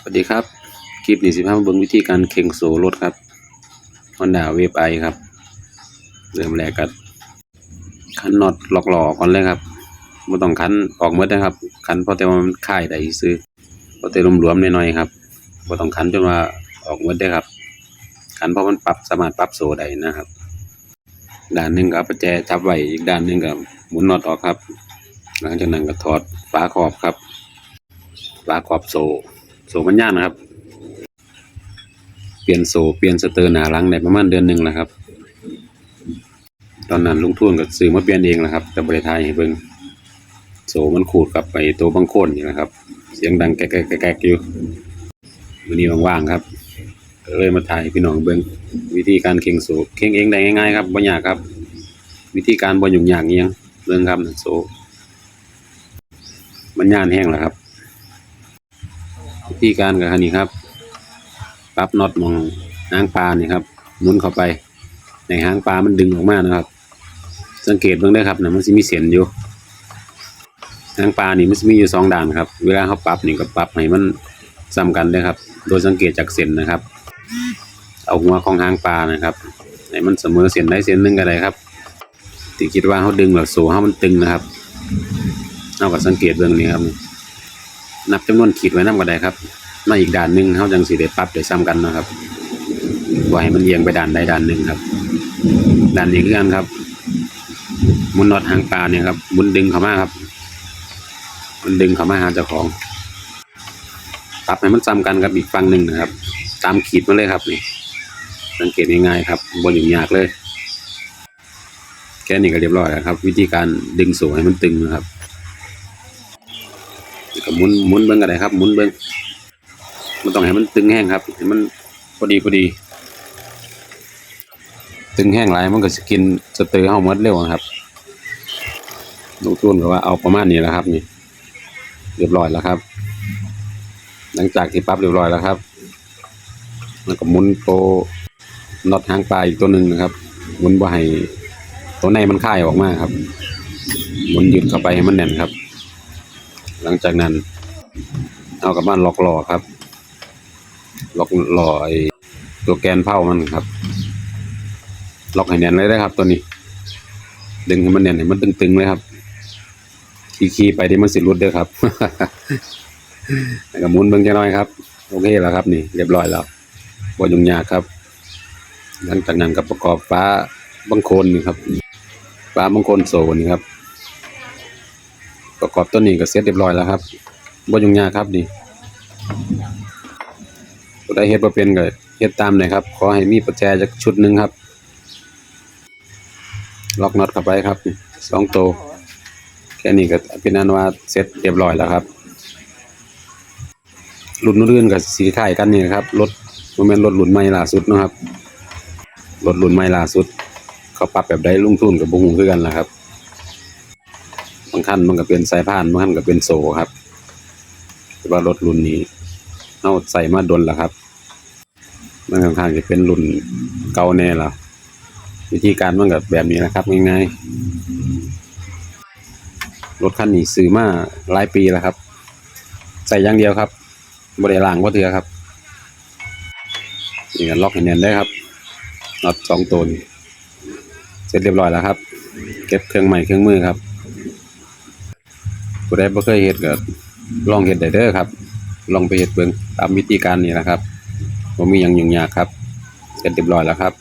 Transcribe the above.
สวัสดีครับ คลิปนี้สิพามาเบิ่งวิธีการเข่งโซ่รถครับ Honda Wave i ครับ เริ่มแรกก็คันน็อตหลอกหลอก่อนเลยครับบ่ต้องคันออกหมดนะครับ คันพอแต่ว่ามันคายได้ซื้อพอแต่รวมๆหน่อยๆครับบ่ต้องคันจนว่าออกหมดได้ครับ คันเพราะมันปรับสามารถปรับโซ่ได้นะครับ ด้านหนึ่งก็เอาประแจจับไว้อีกด้านหนึ่งก็หมุนน็อตออกครับ หลังจากนั้นก็ถอดฝาครอบครับฝาครอบโซ่ โซ่มันยากนะครับ เปลี่ยนโซ่เปลี่ยนสเตอร์หนาหลังได้ประมาณเดือนหนึ่งแล้วครับ ตอนนั้นลุงทุ่นก็ซื้อมาเปลี่ยนเองแหละครับ แต่บริทายให้เบิ่งโซ่มันขูดกับไปตัวบางโคนนี่แหละครับ เสียงดังแก๊กๆแก๊กอยู่วันนี้ว่างๆครับเลยมาถ่ายพี่น้องเบิ่งวิธีการเข่งโซ่เข่งเองได้ง่ายๆครับบ่ยากครับ วิธีการบ่ยุ่งยากอิหยังเบิ่งครับโซ่มันย่านแห้งแล้วครับ วิธีการกับคันนี้ครับปรับน็อตมองหางปลานี่ครับหมุนเข้าไป ในหางปลามันดึงออกมานะครับ สังเกตเบิ่งได้ครับนะมันสิมีเส้นอยู่หางปลานี่มันสิมีอยู่สองด้านครับ เวลาเขาปรับนี่ก็ปรับให้มันซ้ำกันเด้ครับ โดยสังเกตจากเส้นนะครับ เอาหัวของหางปลานะครับให้มันเสมอเส้นใดเส้นหนึ่งก็ได้ครับที่คิดว่าเขาดึงแล้วโซ่เขามันตึงนะครับเอาก็สังเกตเบิ่งนี่ครับ นับจำนวนขีดไว้นำก็ได้ครับมาอีกด้านหนึ่งเฮาจังสิได้ปรับได้ซ้ำกันนะครับบ่ให้มันเอียงไปด้านใดด้านหนึ่งครับด้านนี้คือกันครับมุนน็อตหางปลาเนี่ยครับมุนดึงเข้ามาครับ มันดึงเข้ามาหาเจ้าของปรับให้มันซ้ำกันกับอีกฝั่งหนึ่งนะครับ ตามขีดมาเลยครับนี่สังเกตง่ายๆครับบ่ยุ่งยากเลย แค่นี้ก็เรียบร้อยแล้วครับ วิธีการดึงโซ่ให้มันตึงนะครับ ก็หมุนหมุนเบิ่งก็ได้ครับหมุนเบิ่งมันต้องให้มันตึงแห้งครับให้มันพอดีพอดี ตึงแห้งหลายมันก็สิกินสเตอร์เฮาหมดเร็วครับลูกตุ้นก็ว่าเอาประมาณนี้แหละครับ นี่ เรียบร้อยแล้วครับ หลังจากที่ปรับเรียบร้อยแล้วครับแล้วก็หมุนโตน็อตหางปลาอีกตัวหนึ่งนะครับหมุนบ่ให้ตัวในมันค่ายออกมาครับหมุนยึดเข้าไปให้มันแน่นครับ หลังจากนั้น เอากับบ้านล็อกหล้อครับ ล็อกหล้อไอ้ตัวแกนเผามันครับ ล็อกให้แน่นเลยได้ครับ ตัวนี้ ดึงให้มันแน่นให้มันตึงๆเลยครับขี่ๆไปที่มันสิรุดเด้อครับแล้วก็หมุนเบิ่งจักหน่อยครับ โอเคแล้วครับ นี่เรียบร้อยแล้วบ่ยุ่งยากครับ หลังจากนั้นก็ประกอบฟ้าบังโคนนี่ครับฟ้าบังโคนโซนี่ครับ ประกอบตัวนี้ก็เสร็จเรียบร้อยแล้วครับบ่ยุ่งยากครับนี่ผู้ใดเฮ็ดบ่เป็นก็เฮ็ดตามเลยครับ ขอให้มีประแจจักชุดหนึ่งครับ ล็อกน็อตเข้าไปครับสองตัวแค่นี้ก็เป็นอันว่าเสร็จเรียบร้อยแล้วครับรุ่นอื่นๆก็สีคล้ายกันนี่ครับรถบ่แม่นรถรุ่นใหม่ล่าสุดนะครับรถรุ่นใหม่ล่าสุด เขาปรับแบบใดลุงทุนกับบ่ฮู้คือกันล่ะครับ บางคันมันก็เป็นสายพานบางคันก็เป็นโซ่ครับแต่ว่ารถรุ่นนี้เฮาใส่มาดนแล้วครับมันค่อนข้างจะเป็นรุ่นเก่าแน่ล้ววิธีการมันก็แบบนี้นะครับง่ายๆรถคันนี้ซื้อมาหลายปีแล้วครับ ใส่อย่างเดียวครับบ่ได้ล้างบ่เทื่อครับนี่ก็ล็อกให้แน่นได้ครับน็อตสองตัวเสร็จเรียบร้อยแล้วครับ เก็บเครื่องใหม่เครื่องมือครับ ผู้ใดบ่เคยเฮ็ดก็ลองเฮ็ดได้เด้อครับ ลองไปเฮ็ดเบิ่งตามวิธีการนี้นะครับบ่มีหยังยุ่งยากครับเสร็จเรียบร้อยแล้วครับ